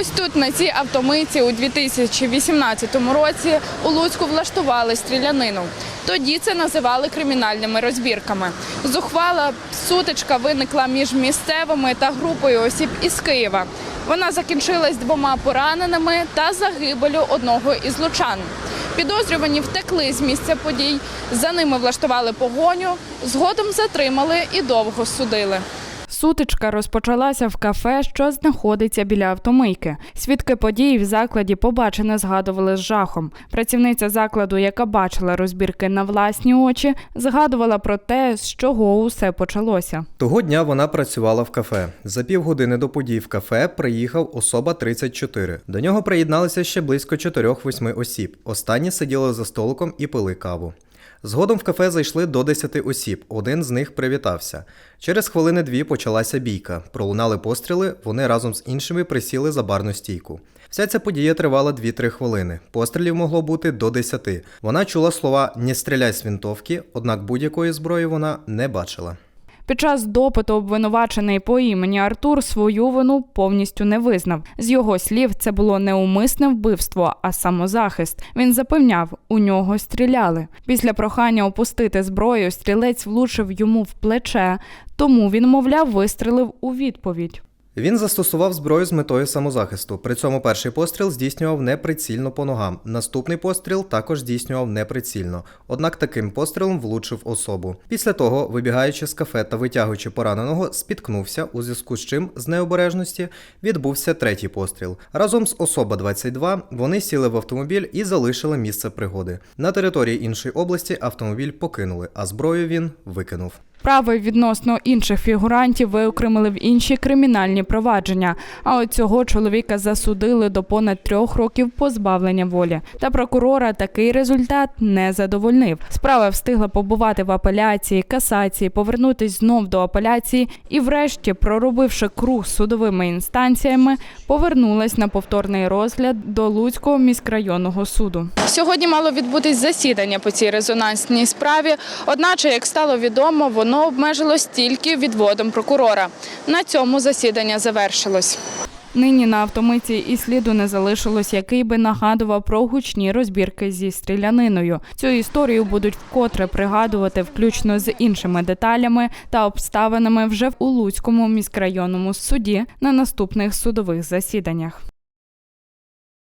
Ось тут на цій автомийці у 2018 році у Луцьку влаштували стрілянину. Тоді це називали кримінальними розбірками. Зухвала сутичка виникла між місцевими та групою осіб із Києва. Вона закінчилась двома пораненими та загибелю одного із лучан. Підозрювані втекли з місця подій. За ними влаштували погоню, згодом затримали і довго судили. Сутичка розпочалася в кафе, що знаходиться біля автомийки. Свідки події в закладі побачене згадували з жахом. Працівниця закладу, яка бачила розбірки на власні очі, згадувала про те, з чого усе почалося. Того дня вона працювала в кафе. За півгодини до подій в кафе приїхав особа 34. До нього приєдналися ще близько 4-8 осіб. Останні сиділи за столиком і пили каву. Згодом в кафе зайшли до 10 осіб. Один з них привітався. Через хвилини дві почалася бійка. Пролунали постріли. Вони разом з іншими присіли за барну стійку. Вся ця подія тривала 2-3 хвилини. Пострілів могло бути до 10. Вона чула слова «Не стріляй з вінтовки», однак будь-якої зброї вона не бачила. Під час допиту обвинувачений по імені Артур свою вину повністю не визнав. З його слів, це було не умисне вбивство, а самозахист. Він запевняв, у нього стріляли. Після прохання опустити зброю, стрілець влучив йому в плече, тому він, мовляв, вистрелив у відповідь. Він застосував зброю з метою самозахисту. При цьому перший постріл здійснював неприцільно по ногам. Наступний постріл також здійснював неприцільно. Однак таким пострілом влучив особу. Після того, вибігаючи з кафе та витягуючи пораненого, спіткнувся, у зв'язку з чим з необережності відбувся третій постріл. Разом з особа 22 вони сіли в автомобіль і залишили місце пригоди. На території іншої області автомобіль покинули, а зброю він викинув. Справи відносно інших фігурантів виокремили в інші кримінальні провадження. А от цього чоловіка засудили до понад трьох років позбавлення волі. Та прокурора такий результат не задовольнив. Справа встигла побувати в апеляції, касації, повернутись знов до апеляції і, врешті, проробивши круг судовими інстанціями, повернулась на повторний розгляд до Луцького міськрайонного суду. Сьогодні мало відбутись засідання по цій резонансній справі. Одначе, як стало відомо, воно обмежилось тільки відводом прокурора. На цьому засідання завершилось. Нині на автомиці і сліду не залишилось, який би нагадував про гучні розбірки зі стріляниною. Цю історію будуть вкотре пригадувати, включно з іншими деталями та обставинами вже в Улуцькому міськрайонному суді на наступних судових засіданнях.